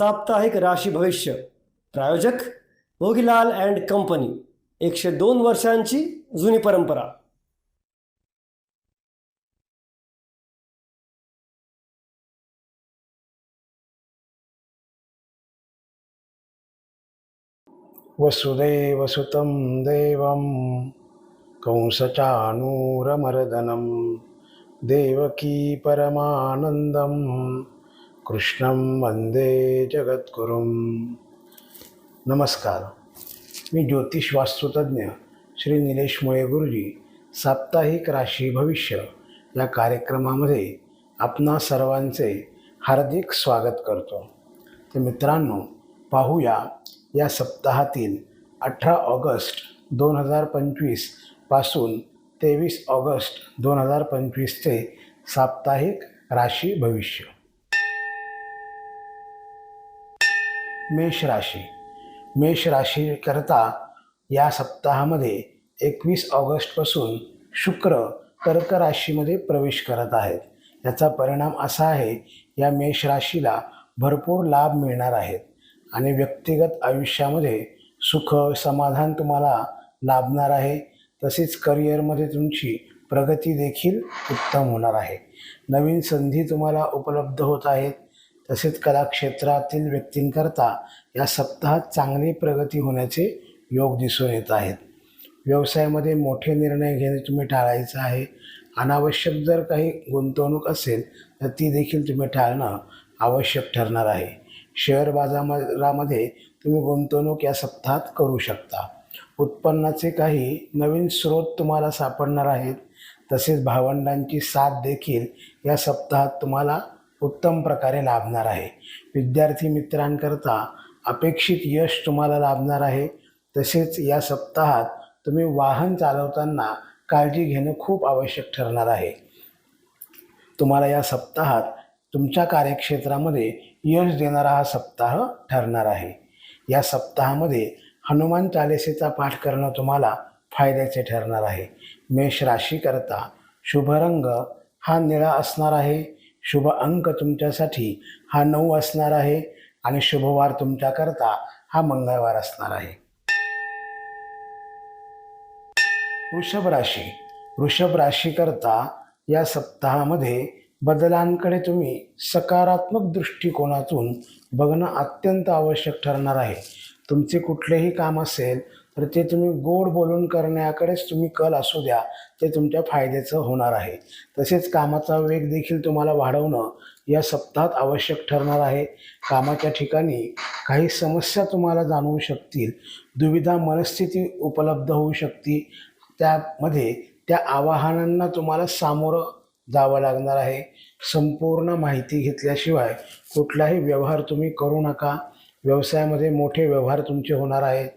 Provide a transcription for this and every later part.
साप्ताहिक राशी भविष्य प्रायोजक भोगीलाल अँड कंपनी एकशे दोन वर्षांची जुनी परंपरा. वसुदेवसुतं देवं कंसचाणूरमर्दनं देवकी परमानन्दं कृष्णम वंदे जगद्गुरुम नमस्कार. मी ज्योतिष वास्तुतज्ञ श्री निलेश मुळे गुरुजी. साप्ताहिक राशी भविष्य या कार्यक्रमामध्ये आपणा सर्वांचे हार्दिक स्वागत करतो. तर मित्रांनो पाहूया या सप्ताहातील अठरा ऑगस्ट दोन हजार पंचवीसपासून तेवीस ऑगस्ट दोन हजार पंचवीसचे साप्ताहिक राशी भविष्य. मेष राशी. मेष राशीकरता या सप्ताहामध्ये एकवीस ऑगस्टपासून शुक्र कर्क राशीमध्ये प्रवेश करत आहेत. याचा परिणाम असा आहे या मेष राशीला भरपूर लाभ मिळणार आहेत आणि व्यक्तिगत आयुष्यामध्ये सुख समाधान तुम्हाला लाभणार आहे. तसेच करिअरमध्ये तुमची प्रगती देखील उत्तम होणार आहे. नवीन संधी तुम्हाला उपलब्ध होत आहेत. तसेच कलाक्षेत्रातील व्यक्तींकरता या सप्ताहात चांगली प्रगती होण्याचे योग दिसून येत आहेत. व्यवसायामध्ये मोठे निर्णय घेणे तुम्ही टाळायचं आहे. अनावश्यक जर काही गुंतवणूक असेल तर ती देखील तुम्ही टाळणं आवश्यक ठरणार आहे. शेअर बाजारामध्ये तुम्ही गुंतवणूक या सप्ताहात करू शकता. उत्पन्नाचे काही नवीन स्रोत तुम्हाला सापडणार आहेत. तसेच भावंडांची साथ देखील या सप्ताहात तुम्हाला उत्तम प्रकारे लाभणार आहे. विद्यार्थी मित्रांकरता अपेक्षित यश तुम्हाला लाभणार आहे. तसेच या सप्ताहात तुम्ही वाहन चालवताना काळजी घेणं खूप आवश्यक ठरणार आहे. तुम्हाला या सप्ताहात तुमच्या कार्यक्षेत्रामध्ये यश देणारा हा सप्ताह ठरणार आहे. या सप्ताहामध्ये हनुमान चालिसेचा पाठ करणं तुम्हाला फायद्याचे ठरणार आहे. मेष राशीकरता शुभ रंग हा निळा असणार आहे. शुभ अंक तुमच्यासाठी हा नऊ असणार आहे आणि शुभवार तुमच्याकरता हा मंगळवार असणार आहे. वृषभ राशी. वृषभ राशीकरता या सप्ताहामध्ये बदलांकडे तुम्ही सकारात्मक दृष्टिकोनातून बघणं अत्यंत आवश्यक ठरणार आहे. तुमचे कुठलेही काम असेल तर ते तुम्ही गोड बोलून करण्याकडेच तुम्ही कल असू द्या. ते तुमच्या फायद्याचं होणार आहे. तसेच कामाचा वेग देखील तुम्हाला वाढवणं या सप्ताहात आवश्यक ठरणार आहे. कामाच्या ठिकाणी काही समस्या तुम्हाला जाणवू शकतील. दुविधा मनस्थिती उपलब्ध होऊ शकते. त्यामध्ये त्या आवाहनांना तुम्हाला सामोरं जावं लागणार आहे. संपूर्ण माहिती घेतल्याशिवाय कुठलाही व्यवहार तुम्ही करू नका. व्यवसायामध्ये मोठे व्यवहार तुमचे होणार आहेत.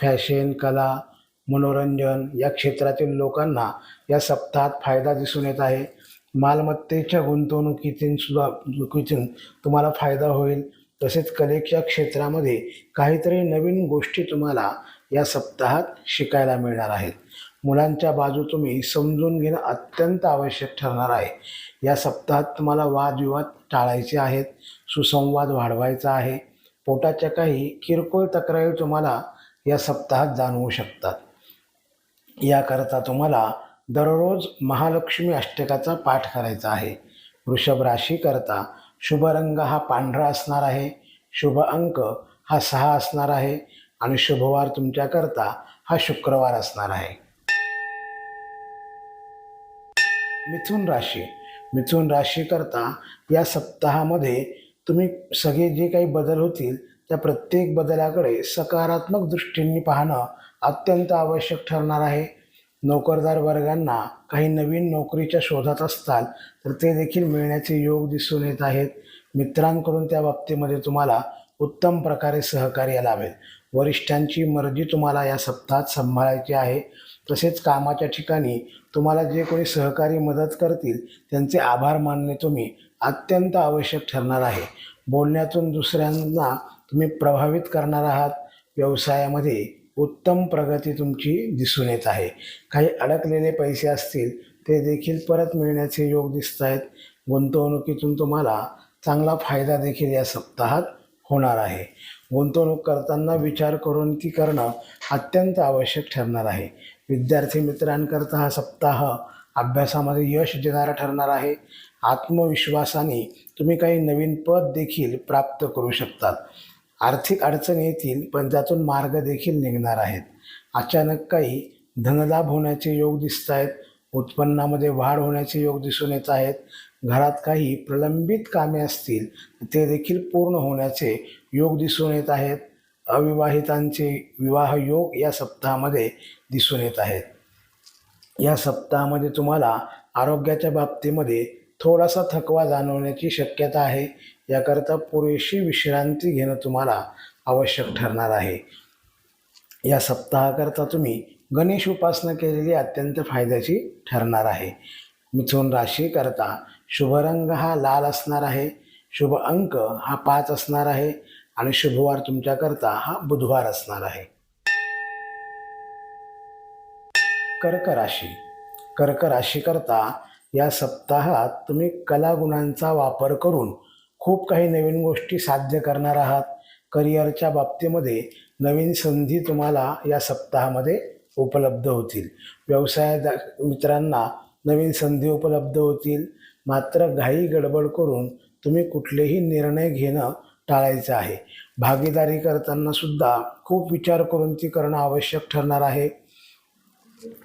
फॅशन कला मनोरंजन या क्षेत्रातील लोकांना या सप्ताहात फायदा दिसून येत आहे. मालमत्तेच्या गुंतवणुकीतून सुद्धा गुंतवणुकीतून तुम्हाला फायदा होईल. तसेच कलेच्या क्षेत्रामध्ये काहीतरी नवीन गोष्टी तुम्हाला या सप्ताहात शिकायला मिळणार आहेत. मुलांच्या बाजू तुम्ही समजून घेणं अत्यंत आवश्यक ठरणार आहे. या सप्ताहात तुम्हाला वादविवाद टाळायचे आहेत. सुसंवाद वाढवायचा आहे. पोटाच्या काही किरकोळ तक्रारी तुम्हाला या सप्ताहात जाणवू शकतात. याकरता तुम्हाला दररोज महालक्ष्मी अष्टकाचा पाठ करायचा आहे. वृषभ राशीकरता शुभ रंग हा पांढरा असणार आहे. शुभ अंक हा सहा असणार आहे आणि शुभवार तुमच्याकरता हा शुक्रवार असणार आहे. मिथुन राशी. मिथुन राशीकरता या सप्ताहामध्ये तुम्ही सगळे जे काही बदल होतील त्या प्रत्येक बदलाकडे सकारात्मक दृष्टीने पाहणं अत्यंत आवश्यक ठरणार आहे. नोकरदार वर्गांना काही नवीन नोकरीच्या शोधात असताल तर ते देखील मिळण्याचे योग दिसून येत आहेत. मित्रांकडून त्या बाबतीमध्ये तुम्हाला उत्तम प्रकारे सहकार्य लाभेल. वरिष्ठांची मर्जी तुम्हाला या सप्ताहात सांभाळायची आहे. तसेच कामाच्या ठिकाणी तुम्हाला जे कोणी सहकारी मदत करतील त्यांचे आभार मानणे तुम्ही अत्यंत आवश्यक ठरणार आहे. बोलण्यातून दुसऱ्यांना तुम्ही प्रभावित करणार आहात. व्यवसायामध्ये उत्तम प्रगती तुमची दिसून येत आहे. काही अडकलेले पैसे असतील ते देखील परत मिळण्याचे योग दिसत आहेत गुंतवणुकीतून तुम्हाला चांगला फायदा देखील या सप्ताहात होणार आहे. गुंतवणूक करताना विचार करून ती करणं अत्यंत आवश्यक ठरणार आहे. विद्यार्थी मित्रांकरता हा सप्ताह अभ्यासामध्ये यश देणारा ठरणार आहे. आत्मविश्वासाने तुम्ही काही नवीन पद देखील प्राप्त करू शकतात. आर्थिक अडचण येतील पण त्यातून मार्ग देखील निघणार आहेत. अचानक काही धनलाभ होण्याचे योग दिसत आहेत उत्पन्नामध्ये वाढ होण्याचे योग दिसून येत आहेत घरात काही प्रलंबित कामे असतील ते देखील पूर्ण होण्याचे योग दिसून येत आहेत अविवाहितांचे विवाह योग या सप्ताहामध्ये दिसून येत आहेत. या सप्ताहामध्ये तुम्हाला आरोग्याच्या बाबतीमध्ये थोडासा थकवा जाणवण्याची शक्यता आहे. याकरता पुरेशी विश्रांती घेणं तुम्हाला आवश्यक ठरणार आहे. या सप्ताहाकरता तुम्ही गणेश उपासना केलेली अत्यंत फायद्याची ठरणार आहे. मिथुन राशीकरता शुभ रंग हा लाल असणार आहे. शुभ अंक हा पाच असणार आहे आणि शुभवार तुमच्याकरता हा बुधवार असणार आहे. कर्क राशी. कर्क राशीकरता या सप्ताहात तुम्ही कलागुणांचा वापर करून खूप काही नवीन गोष्टी साध्य करणार आहात. करिअरच्या बाबतीमध्ये नवीन संधी तुम्हाला या सप्ताहामध्ये उपलब्ध होतील. व्यवसायात मित्रांना नवीन संधी उपलब्ध होतील. मात्र घाई गडबड करून तुम्ही कुठलेही निर्णय घेणं टाळायचं आहे. भागीदारी करताना सुद्धा खूप विचार करून ती करणं आवश्यक ठरणार आहे.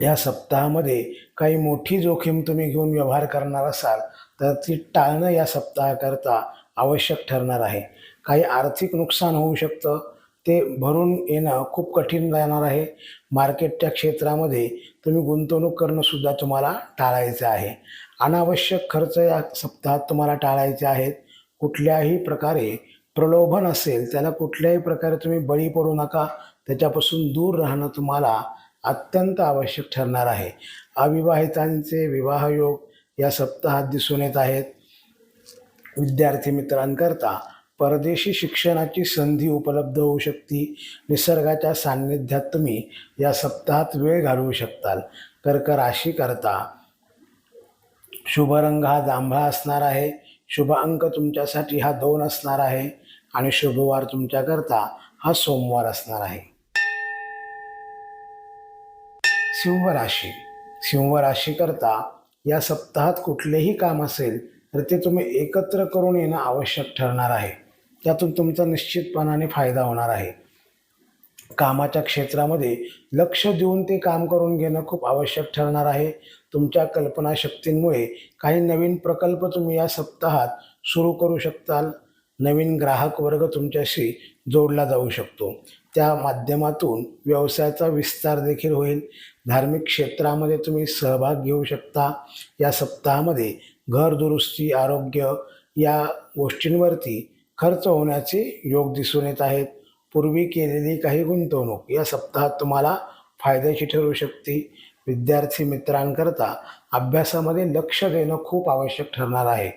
या सप्ताहामध्ये काही मोठी जोखीम तुम्ही घेऊन व्यवहार करणार असाल तर ती टाळणं या सप्ताहाकरता आवश्यक ठरणार आहे. काही आर्थिक नुकसान होऊ शकतं ते भरून येणं खूप कठीण जाणार आहे. मार्केटच्या क्षेत्रामध्ये तुम्ही गुंतवणूक करणंसुद्धा तुम्हाला टाळायचं आहे. अनावश्यक खर्च या सप्ताहात तुम्हाला टाळायचे आहेत. कुठल्याही प्रकारे प्रलोभन असेल त्याला कुठल्याही प्रकारे तुम्ही बळी पडू नका. त्याच्यापासून दूर राहणं तुम्हाला अत्यंत आवश्यक ठरणार आहे. अविवाहितांचे विवाहयोग या सप्ताहात दिसून येत आहेत. विद्यार्थी मित्रांकरता परदेशी शिक्षणाची संधी उपलब्ध होऊ शकते. निसर्गाच्या सान्निध्यात तुम्ही या सप्ताहात वेळ घालवू शकताल. कर्क राशी करता शुभ रंग हा जांभळा असणार आहे. शुभ अंक तुमच्यासाठी हा दोन असणार आहे आणि शुभवार तुमच्याकरता हा सोमवार असणार आहे. सिंह राशी सिंह राशीकरता या सप्ताहात कुठलेही काम असेल तर ते तुम्ही एकत्र करून येणं आवश्यक ठरणार आहे. त्यातून तुमचा निश्चितपणाने फायदा होणार आहे. कामाच्या क्षेत्रामध्ये लक्ष देऊन ते काम करून घेणं खूप आवश्यक ठरणार आहे. तुमच्या कल्पनाशक्तींमुळे काही नवीन प्रकल्प तुम्ही या सप्ताहात सुरू करू शकताल. नवीन ग्राहक वर्ग तुमच्याशी जोडला जाऊ शकतो. त्या माध्यमातून व्यवसायाचा विस्तार देखील होईल. धार्मिक क्षेत्रामध्ये तुम्ही सहभाग घेऊ शकता. या सप्ताहामध्ये घर दुरुस्ती आरोग्य या गोष्टींवरती खर्च होण्याचे योग दिसून येत आहेत. पूर्वी केलेली काही गुंतवणूक या सप्ताहात तुम्हाला फायद्याची ठरू शकते. विद्यार्थी मित्रांकरता अभ्यासामध्ये लक्ष देणं खूप आवश्यक ठरणार आहे.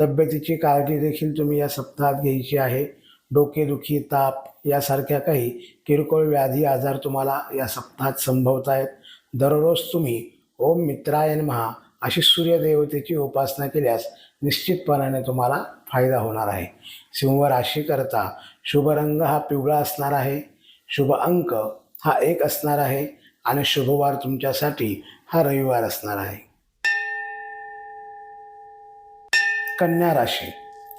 तब्येतीची काळजी देखील तुम्ही या सप्ताहात घ्यायची आहे. डोकेदुखी ताप यासारख्या काही किरकोळ व्याधी आजार तुम्हाला या सप्ताहात संभवत आहेत. दररोज तुम्ही ओम मित्रायन महा अशी सूर्यदेवतेची उपासना केल्यास निश्चितपणाने तुम्हाला फायदा होणार आहे. सिंह राशीकरता शुभ रंग हा पिवळा असणार आहे. शुभ अंक हा एक असणार आहे आणि शुभवार तुमच्यासाठी हा रविवार असणार आहे. कन्या राशी.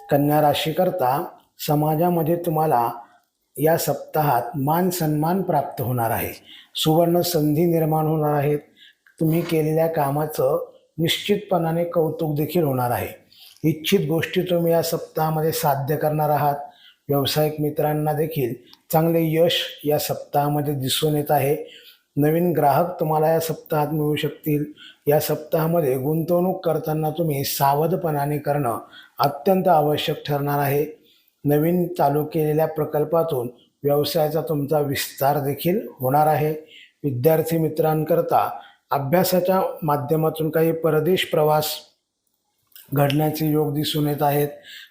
कन्या राशीकरता समाजामध्ये तुम्हाला या सप्ताहात मान सन्मान प्राप्त होणार आहे. सुवर्ण संधी निर्माण होणार आहेत. तुम्ही केलेल्या कामाचं निश्चितपणाने कौतुक देखील होणार आहे. इच्छित गोष्टी तुम्ही या सप्ताहामध्ये साध्य करणार आहात. व्यावसायिक मित्रांना देखील चांगले यश या सप्ताहामध्ये दिसून येत आहे. नवीन ग्राहक तुम्हाला या सप्ताहात मिळू शकतील. या सप्ताहामध्ये गुंतवणूक करताना तुम्ही सावधपणाने करणं अत्यंत आवश्यक ठरणार आहे. नवीन चालू केलेल्या प्रकल्पातून व्यवसायाचा तुमचा विस्तार देखील होणार आहे. विद्यार्थी मित्रांकरता अभ्यासाच्या माध्यमातून काही परदेश प्रवास घडण्याचे योग दिसून येत आहेत.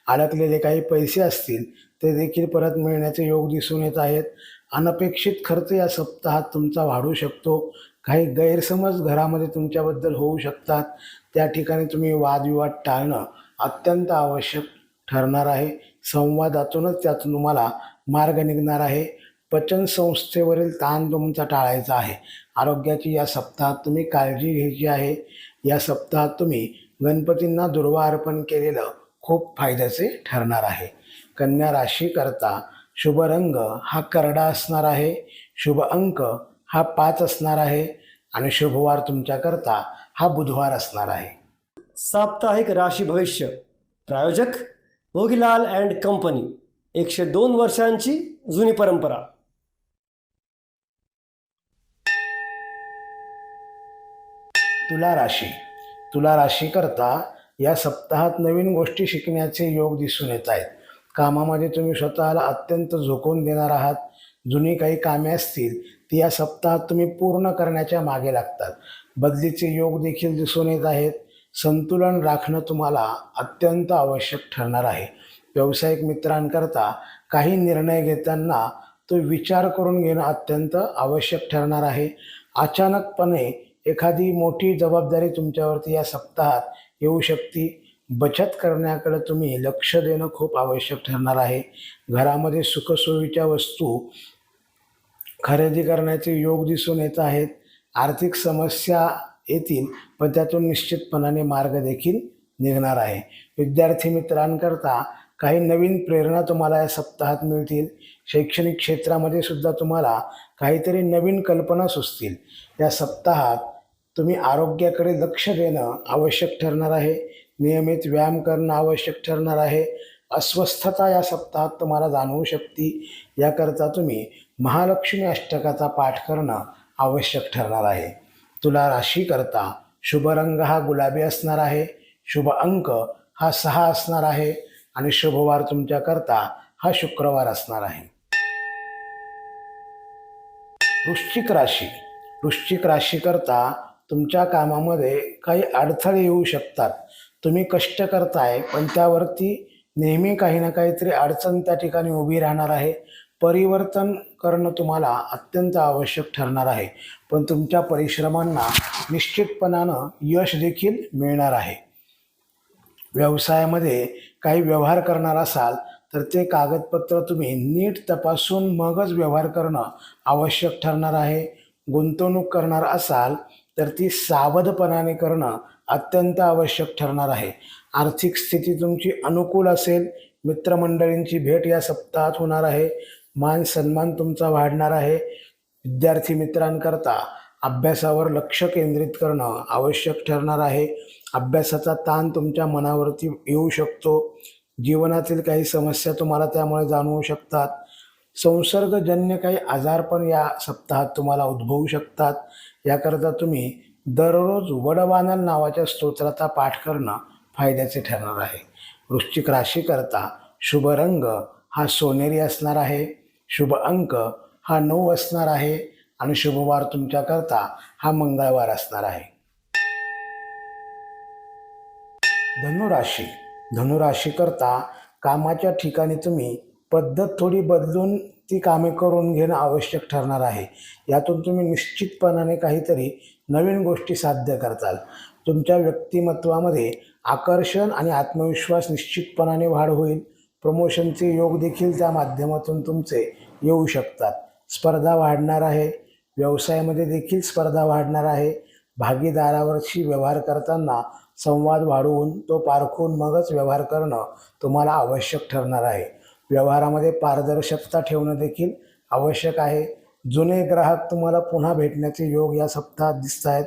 अडकलेले काही पैसे असतील ते देखील परत मिळण्याचे योग दिसून येत आहेत. अनपेक्षित खर्च या सप्ताहात तुमचा वाढू शकतो. काही गैरसमज घरामध्ये तुमच्याबद्दल होऊ शकतात. त्या ठिकाणी तुम्ही वादविवाद टाळणं अत्यंत आवश्यक ठरणार आहे. संवादातूनच त्यातून तुम्हाला मार्ग निघणार आहे. पचन संस्थेवरील ताण तुमचा टाळायचा आहे. आरोग्याची या सप्ताहात तुम्ही काळजी घ्यायची आहे. या सप्ताहात तुम्ही गणपतींना दुर्वा अर्पण केलेलं खूप फायद्याचे ठरणार आहे. कन्या राशीकरता शुभ रंग हा करडा असणार आहे. शुभ अंक हा पाच असणार आहे. आणि शुभवार तुमच्याकरता हा बुधवार असणार आहे. साप्ताहिक राशी भविष्य. प्रायोजक भोगीलाल अँड कंपनी एकशे दोन वर्षांची जुनी परंपरा. तुला राशी. तुला राशी करता या सप्ताहात नवीन गोष्टी शिकण्याचे योग दिसून येत आहेत. कामामध्ये तुम्ही स्वतःला अत्यंत झोकून देणार आहात. जुनी काही कामे असतील ती या सप्ताहात तुम्ही पूर्ण करण्याच्या मागे लागतात. बदलीचे योग देखील दिसून येत आहेत. संतुलन राखणं तुम्हाला अत्यंत आवश्यक ठरणार आहे. व्यावसायिक मित्रांकरता काही निर्णय घेताना तो विचार करून घेणं अत्यंत आवश्यक ठरणार आहे. अचानकपणे एखादी मोठी जबाबदारी तुमच्यावरती या सप्ताहात येऊ शकते. बचत करण्याकडे तुम्ही लक्ष देणं खूप आवश्यक ठरणार आहे. घरामध्ये सुखसोयीच्या वस्तू खरेदी करण्याचे योग दिसून येत आहेत. आर्थिक समस्या येतील पण त्यातून निश्चितपणाने मार्ग देखील निघणार आहे. विद्यार्थी मित्रांकरता काही नवीन प्रेरणा तुम्हाला या सप्ताहात मिळतील. शैक्षणिक क्षेत्रामध्ये सुद्धा तुम्हाला काहीतरी नवीन कल्पना सुचतील. या सप्ताहात तुम्ही आरोग्याकडे लक्ष देणं आवश्यक ठरणार आहे. नियमित व्यायाम करणं आवश्यक ठरणार आहे. अस्वस्थता या सप्ताहात तुम्हाला जाणवू शकते. याकरता तुम्ही महालक्ष्मी अष्टकाचा पाठ करणं आवश्यक ठरणार आहे. तुला राशी करता. शुभ रंग हा गुलाबी असणार आहे. शुभ अंक हा सहा असणार आहे. आणि शुभवार तुमच्याकरता हा शुक्रवार असणार आहे. वृश्चिक राशी. वृश्चिक राशीकरता तुमच्या कामामध्ये काही अडथळे येऊ शकतात. तुम्ही कष्ट करताय पण त्यावरती नेहमी काही ना काहीतरी अडचण त्या ठिकाणी उभी राहणार आहे. परिवर्तन करणं तुम्हाला अत्यंत आवश्यक ठरणार आहे. पण तुमच्या परिश्रमांना निश्चितपणानं यश देखील मिळणार आहे. व्यवसायामध्ये काही व्यवहार करणार असाल तर ते कागदपत्र तुम्ही नीट तपासून मगच व्यवहार करणं आवश्यक ठरणार आहे. गुंतवणूक करणार असाल तर ती सावधपणाने करणं अत्यंत आवश्यक ठरणार आहे. आर्थिक स्थिती तुमची अनुकूल असेल. मित्रमंडळींची भेट या सप्ताहात होणार आहे. मान सन्मान तुमचा वाढणार आहे. विद्यार्थी मित्रांकरता अभ्यासावर लक्ष केंद्रित करणं आवश्यक ठरणार आहे. अभ्यासाचा ताण तुमच्या मनावरती येऊ शकतो. जीवनातील काही समस्या तुम्हाला त्यामुळे जाणवू शकतात. संसर्गजन्य काही आजार पण या सप्ताहात तुम्हाला उद्भवू शकतात. याकरता तुम्ही दररोज वडवानल नावाच्या स्तोत्राचा पाठ करणं फायद्याचे ठरणार आहे. वृश्चिक राशीकरता शुभ रंग हा सोनेरी असणार आहे. शुभ अंक हा नऊ असणार आहे आणि शुभवार तुमच्याकरता हा मंगळवार असणार आहे. धनुराशी. धनुराशीकरता कामाच्या ठिकाणी तुम्ही पद्धत थोडी बदलून ती कामे करून घेणं आवश्यक ठरणार आहे. यातून तुम्ही निश्चितपणाने काहीतरी नवीन गोष्टी साध्य करताल. तुमच्या व्यक्तिमत्वामध्ये आकर्षण आणि आत्मविश्वास निश्चितपणाने वाढ होईल. प्रमोशनचे योग देखील त्या माध्यमातून तुमचे येऊ शकतात. स्पर्धा वाढणार आहे. व्यवसायामध्ये देखील स्पर्धा वाढणार आहे. भागीदारावरशी व्यवहार करताना संवाद वाढवून तो पारखून मगच व्यवहार करणं तुम्हाला आवश्यक ठरणार आहे. व्यवहारामध्ये पारदर्शकता ठेवणं देखील आवश्यक आहे. जुने ग्राहक तुम्हाला पुन्हा भेटण्याचे योग या सप्ताहात दिसत आहेत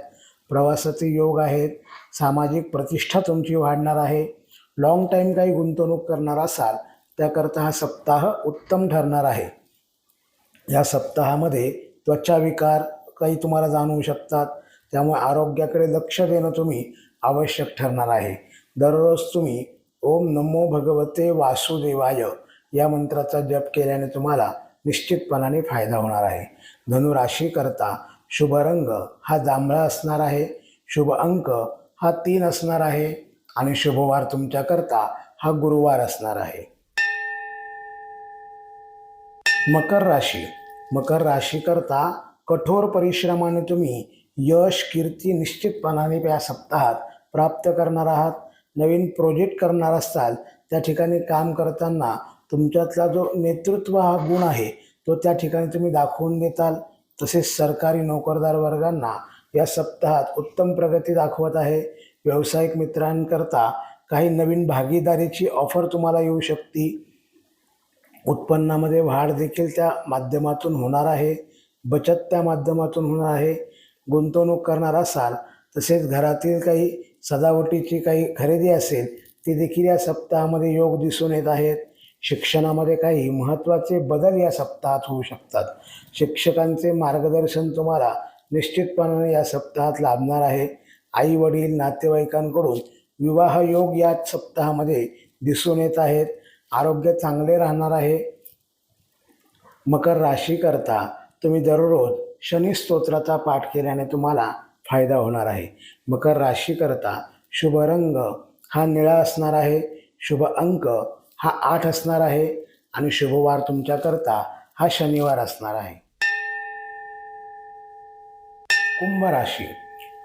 प्रवासाचे योग आहेत. सामाजिक प्रतिष्ठा तुमची वाढणार आहे. लॉंग टाईम काही गुंतवणूक करणार असाल त्याकरता हा सप्ताह उत्तम ठरणार आहे. या सप्ताहामध्ये त्वचाविकार काही तुम्हाला जाणवू शकतात. त्यामुळे आरोग्याकडे लक्ष देणं तुम्ही आवश्यक ठरणार आहे. दररोज तुम्ही ओम नमो भगवते वासुदेवाय या मंत्राचा जप केल्याने तुम्हाला निश्चितपणाने फायदा होणार आहे. धनुराशीकरता शुभ रंग हा जांभळा असणार आहे. शुभ अंक हा तीन असणार आहे. आणि शुभवार तुमच्याकरता हा गुरुवार असणार आहे. मकर राशी. मकर राशीकरता कठोर परिश्रमाने तुम्ही यश कीर्ती निश्चितपणाने या सप्ताहात प्राप्त करणार आहात. नवीन प्रोजेक्ट करणार असाल त्या ठिकाणी काम करताना तुमच्यातला जो नेतृत्व हा गुण आहे तो त्या ठिकाणी तुम्ही दाखवून देताल. तसेच सरकारी नोकरदार वर्गांना या सप्ताहात उत्तम प्रगती दाखवत आहे. व्यावसायिक मित्रांकरता काही नवीन भागीदारीची ऑफर तुम्हाला येऊ शकते. उत्पन्नामध्ये वाढ देखील त्या माध्यमातून होणार आहे. बचत त्या माध्यमातून होणार आहे. गुंतवणूक करणार असाल तसेच घरातील काही सजावटीची काही खरेदी असेल ती देखील या सप्ताहामध्ये योग दिसून येत आहेत. शिक्षणामध्ये काही महत्त्वाचे बदल या सप्ताहात होऊ शकतात. शिक्षकांचे मार्गदर्शन तुम्हाला निश्चितपणाने या सप्ताहात लाभणार आहे. आई वडील नातेवाईकांकडून विवाह योग या सप्ताहामध्ये दिसून येत आहेत. आरोग्य चांगले राहणार आहे. मकर राशीकरता तुम्ही दररोज शनी स्तोत्राचा पाठ केल्याने तुम्हाला फायदा होणार आहे. मकर राशीकरता शुभ रंग हा निळा असणार आहे. शुभ अंक हा आठ असणार आहे. आणि शुभवार तुमच्याकरता हा शनिवार असणार आहे. कुंभ राशी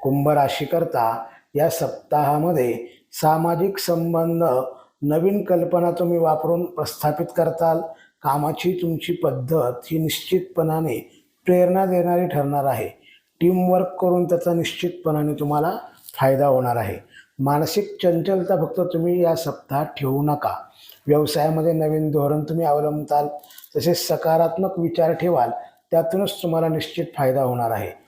कुंभ राशीकरता या सप्ताहामध्ये सामाजिक संबंध नवीन कल्पना तुम्ही वापरून प्रस्थापित करताल. कामाची तुमची पद्धत ही निश्चितपणाने प्रेरणा देणारी ठरणार आहे. टीमवर्क करून त्याचा निश्चितपणाने तुम्हाला फायदा होणार आहे. मानसिक चंचलता फक्त तुम्ही या सप्ताहात ठेवू नका. व्यवसायामध्ये नवीन धोरण तुम्ही अवलंबताल. तसेच सकारात्मक विचार ठेवाल. त्यातूनच तुम्हाला निश्चित फायदा होणार आहे.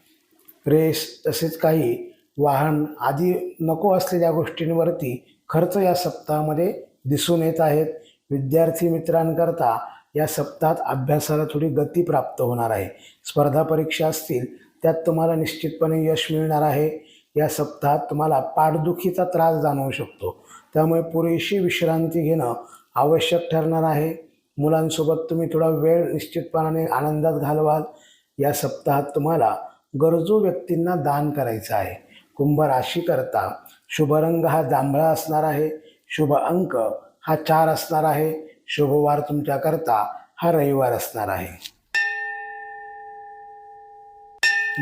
रेस तसेच काही वाहन आदी नको असलेल्या गोष्टींवरती खर्च या सप्ताहामध्ये दिसून येत आहेत. विद्यार्थी मित्रांकरता या सप्ताहात अभ्यासाला थोडी गती प्राप्त होणार आहे. स्पर्धा परीक्षा असतील त्यात तुम्हाला निश्चितपणे यश मिळणार आहे. या सप्ताहात तुम्हाला पाठदुखीचा त्रास जाणवू शकतो. त्यामुळे पुरेशी विश्रांती घेणं आवश्यक ठरणार आहे. मुलांसोबत तुम्ही थोडा वेळ निश्चितपणाने आनंदात घालवाल. या सप्ताहात तुम्हाला गरजू व्यक्तींना दान करायचं आहे. कुंभ राशीकरता शुभ रंग हा जांभळा असणार आहे. शुभ अंक हा चार असणार आहे. शुभवार तुमच्याकरता हा रविवार असणार आहे.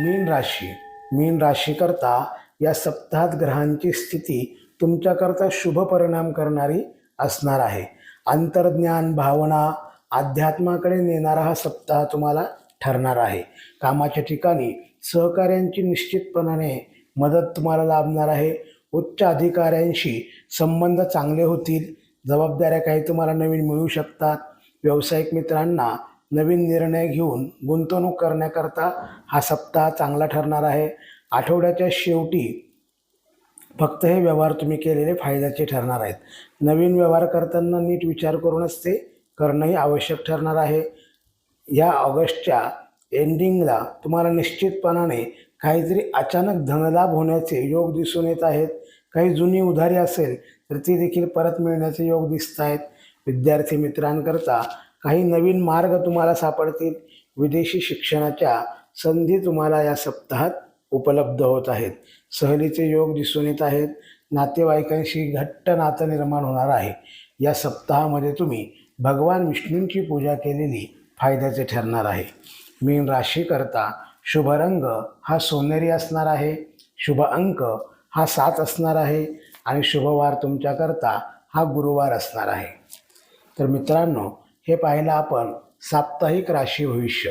मीन राशी. मीन राशीकरता या सप्ताहात ग्रहांची स्थिती तुमच्याकरता शुभ परिणाम करणारी असणार आहे. अंतर्ज्ञान भावना अध्यात्माकडे नेणारा हा सप्ताह तुम्हाला ठरणार आहे. कामाच्या ठिकाणी सहकाऱ्यांची निश्चितपणाने मदत तुम्हाला लाभणार आहे. उच्च अधिकाऱ्यांशी संबंध चांगले होतील. जबाबदाऱ्या काही तुम्हाला नवीन मिळू शकतात. व्यावसायिक मित्रांना नवीन निर्णय घेऊन गुंतवणूक करण्याकरता हा सप्ताह चांगला ठरणार आहे. आठवड्याच्या शेवटी फक्त हे व्यवहार तुम्ही केलेले फायद्याचे ठरणार आहेत. नवीन व्यवहार करताना नीट विचार करूनच ते करणंही आवश्यक ठरणार आहे. या ऑगस्टच्या एंडिंगला तुम्हाला निश्चितपणाने काहीतरी अचानक धनलाभ होण्याचे योग दिसून येत आहेत. काही जुनी उधारी असेल तर ती देखील परत मिळण्याचे योग दिसत आहेत. विद्यार्थी मित्रांकरता काही नवीन मार्ग तुम्हाला सापडतील. विदेशी शिक्षणाच्या संधी तुम्हाला या सप्ताहात उपलब्ध होत आहेत. सहलीचे योग दिसून येत आहेत. नातेवाईकांशी घट्ट नातं निर्माण होणार आहे. या सप्ताहामध्ये तुम्ही भगवान विष्णूंची पूजा केलेली फायद्याचे ठरणार आहे. मीन राशीकरता शुभ रंग हा सोनेरी असणार आहे शुभ अंक हा सात असणार आहे आणि शुभवार तुमच्याकरता हा गुरुवार असणार आहे. तर मित्रांनो हे पाहिलं आपण साप्ताहिक राशी भविष्य.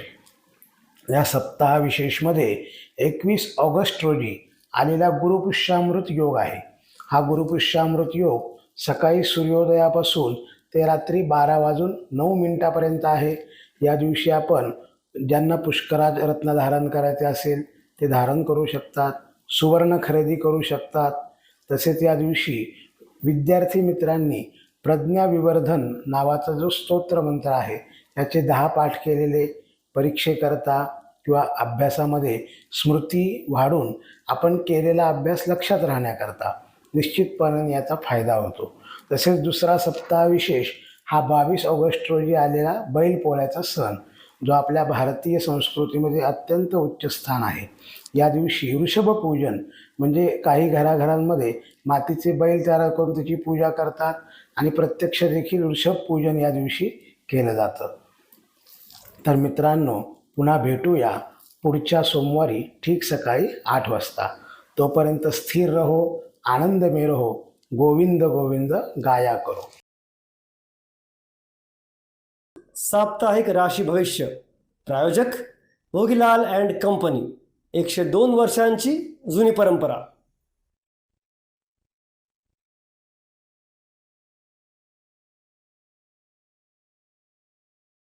या सप्ताहविशेषमध्ये एकवीस ऑगस्ट रोजी आलेला गुरुपुष्यामृत योग आहे. हा गुरुपुष्यामृत योग सकाळी सूर्योदयापासून ते रात्री बारा वाजून नऊ मिनिटापर्यंत आहे. या दिवशी आपण ज्यांना पुष्कराज रत्न धारण करायचे असेल ते धारण करू शकतात सुवर्ण खरेदी करू शकतात. तसेच या दिवशी विद्यार्थी मित्रांनी प्रज्ञाविवर्धन नावाचा जो स्तोत्र मंत्र आहे त्याचे दहा पाठ केलेले परीक्षेकरता किंवा अभ्यासामध्ये स्मृती वाढून आपण केलेला अभ्यास लक्षात राहण्याकरता निश्चितपणे याचा फायदा होतो. तसेच दुसरा सप्ताह विशेष हा बावीस ऑगस्ट रोजी आलेला बैलपोळ्याचा सण. जो आपल्या भारतीय संस्कृतीमध्ये अत्यंत उच्च स्थान आहे. या दिवशी वृषभपूजन म्हणजे काही घराघरांमध्ये मातीचे बैल तयार करून त्याची पूजा करतात आणि प्रत्यक्ष देखील वृषभपूजन या दिवशी केलं जातं. तर मित्रांनो पुन्हा भेटूया पुढच्या सोमवारी ठीक सकाळी आठ वाजता. तोपर्यंत स्थिर रहो आनंदमय रहो गोविंद गोविंद गाया करो. साप्ताहिक राशी भविष्य प्रायोजक भोगीलाल अँड कंपनी एकशे दोन वर्षांची जुनी परंपरा.